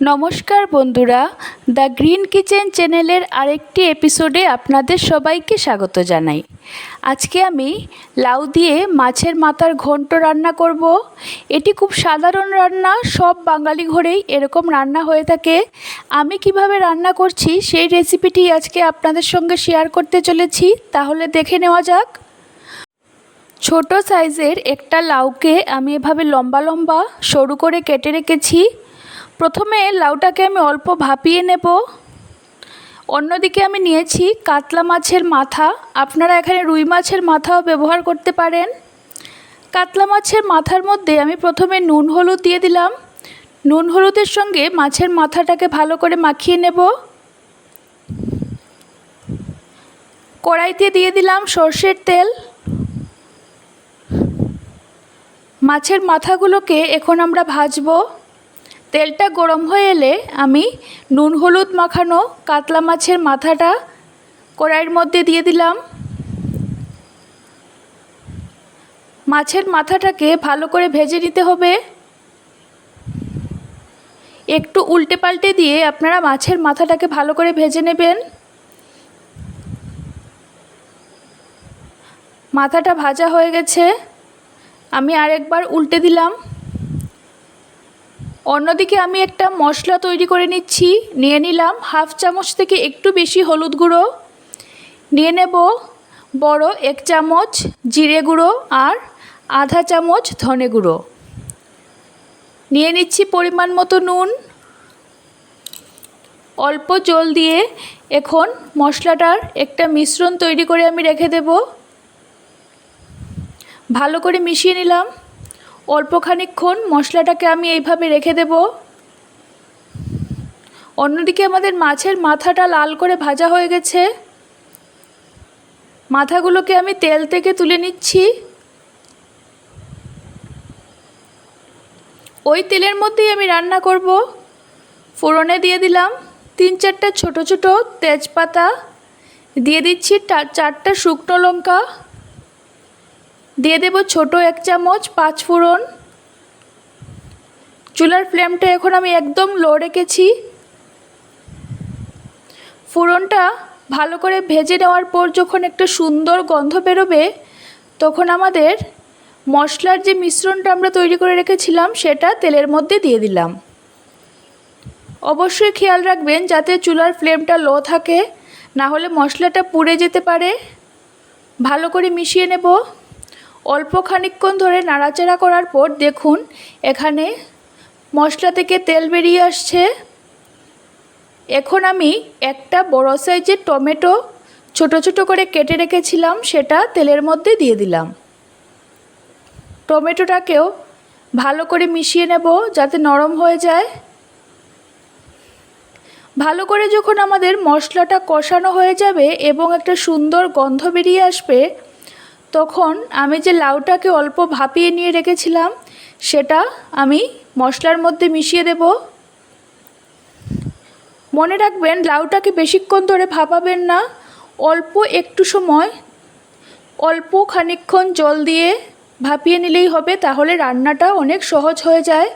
নমস্কার বন্ধুরা, the green kitchen চ্যানেলের আরেকটি এপিসোডে আপনাদের সবাইকে স্বাগত জানাই। আজকে আমি লাউ দিয়ে মাছের মাথার ঘন্ট রান্না করব। এটি খুব সাধারণ রান্না, সব বাঙালি ঘরেই এরকম রান্না হয়ে থাকে। আমি কীভাবে রান্না করছি সেই রেসিপিটি আজকে আপনাদের সঙ্গে শেয়ার করতে চলেছি, তাহলে দেখে নেওয়া যাক। ছোট সাইজের একটা লাউকে আমি এভাবে লম্বা লম্বা সরু করে কেটে রেখেছি। প্রথমে লাউটাকে আমি অল্প ভাপিয়ে নেব। অন্যদিকে আমি নিয়েছি কাতলা মাছের মাথা। আপনারা এখানে রুই মাছের মাথাও ব্যবহার করতে পারেন। কাতলা মাছের মাথার মধ্যে আমি প্রথমে নুন হলুদ দিয়ে দিলাম। নুন হলুদের সঙ্গে মাছের মাথাটাকে ভালো করে মাখিয়ে নেব। কড়াইতে দিয়ে দিলাম সর্ষের তেল। মাছের মাথাগুলোকে এখন আমরা ভাজবো। তেলটা গরম হয়ে এলে আমি নুন, হলুদ মাখানো কাতলা মাছের মাথাটা কড়াইয়ের মধ্যে দিয়ে দিলাম। মাছের মাথাটাকে ভালো করে ভেজে নিতে হবে। একটু উল্টে পাল্টে দিয়ে আপনারা মাছের মাথাটাকে ভালো করে ভেজে নেবেন। মাথাটা ভাজা হয়ে গেছে। আমি আরেকবার উল্টে দিলাম। অন্যদিকে আমি একটা মশলা তৈরি করে নিচ্ছি। নিয়ে নিলাম হাফ চামচ থেকে একটু বেশি হলুদ গুঁড়ো। নিয়ে নেব বড় এক চামচ জিরে গুঁড়ো আর আধা চামচ ধনে গুঁড়ো। নিয়ে নিচ্ছি পরিমাণ মতো নুন। অল্প জল দিয়ে এখন মশলাটার একটা মিশ্রণ তৈরি করে আমি রেখে দেব। ভালো করে মিশিয়ে নিলাম। অল্প খানিকক্ষণ মশলাটাকে আমি এইভাবে রেখে দেব। অন্যদিকে আমাদের মাছের মাথাটা লাল করে ভাজা হয়ে গেছে। মাথাগুলোকে আমি তেল থেকে তুলে নিচ্ছি। ওই তেলের মধ্যেই আমি রান্না করব। ফোড়নে দিয়ে দিলাম তিন চারটা ছোট ছোট তেজপাতা। দিয়ে দিচ্ছি চারটা শুকনো লঙ্কা। দিয়ে দেব ছোট এক চামচ পাঁচ ফোড়ন। চুলার ফ্লেমটা এখন আমি একদম লো রেখেছি। ফোড়নটা ভালো করে ভেজে নেওয়ার পর যখন একটা সুন্দর গন্ধ বেরোবে, তখন আমাদের মশলার যে মিশ্রণটা আমরা তৈরি করে রেখেছিলাম, সেটা তেলের মধ্যে দিয়ে দিলাম। অবশ্যই খেয়াল রাখবেন যাতে চুলার ফ্লেমটা লো থাকে, না হলে মশলাটা পুড়ে যেতে পারে। ভালো করে মিশিয়ে নেব। অল্প খানিকক্ষণ ধরে নাড়াচাড়া করার পর দেখুন, এখানে মশলা থেকে তেল বেরিয়ে আসছে। এখন আমি একটা বড় সাইজের টমেটো ছোট ছোট করে কেটে রেখেছিলাম, সেটা তেলের মধ্যে দিয়ে দিলাম। টমেটোটাকেও ভালো করে মিশিয়ে নেব যাতে নরম হয়ে যায়। ভালো করে যখন আমাদের মশলাটা কষানো হয়ে যাবে এবং একটা সুন্দর গন্ধ বেরিয়ে আসবে তখন আমি যে লাউটাকে অল্প ভাপিয়ে নিয়ে রেখেছিলাম, সেটা আমি মশলার মধ্যে মিশিয়ে দেব। মনে রাখবেন, লাউটাকে বেশিক্ষণ ধরে ভাপাবেন না, অল্প একটু সময়, অল্প খানিকক্ষণ জল দিয়ে ভাপিয়ে নিলেই হবে, তাহলে রান্নাটা অনেক সহজ হয়ে যায়।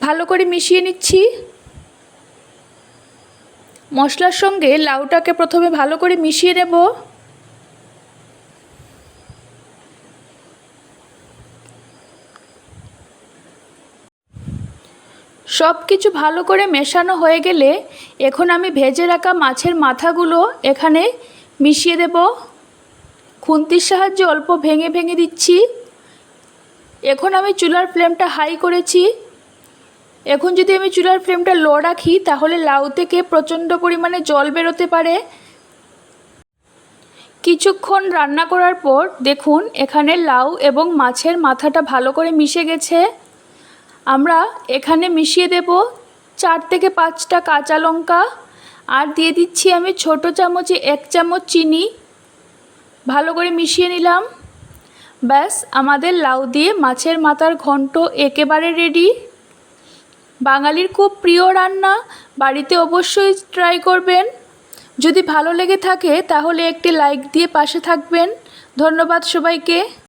ভালো করে মিশিয়ে নিচ্ছি। মশলার সঙ্গে লাউটাকে প্রথমে ভালো করে মিশিয়ে নেব। সব কিছু ভালো করে মেশানো হয়ে গেলে এখন আমি ভেজে রাখা মাছের মাথাগুলো এখানে মিশিয়ে দেব। খুন্তির সাহায্যে অল্প ভেঙে ভেঙে দিচ্ছি। এখন আমি চুলার ফ্লেমটা হাই করেছি। এখন যদি আমি চুলার ফ্লেমটা লো রাখি, তাহলে লাউ থেকে প্রচণ্ড পরিমাণে জল বেরোতে পারে। কিছুক্ষণ রান্না করার পর দেখুন, এখানে লাউ এবং মাছের মাথাটা ভালো করে মিশে গেছে। আমরা এখানে মিশিয়ে দেব চার থেকে পাঁচটা কাঁচা লঙ্কা আর দিয়ে দিচ্ছি আমি ছোট চামচে এক চামচ চিনি। ভালো করে মিশিয়ে নিলাম। ব্যাস, আমাদের লাউ দিয়ে মাছের মাথার ঘন্ট একেবারে রেডি বাঙালির খুব প্রিয় রান্না, বাড়িতে অবশ্যই ট্রাই করবেন। যদি ভালো লেগে থাকে, তাহলে একটি লাইক দিয়ে পাশে থাকবেন। ধন্যবাদ সবাইকে।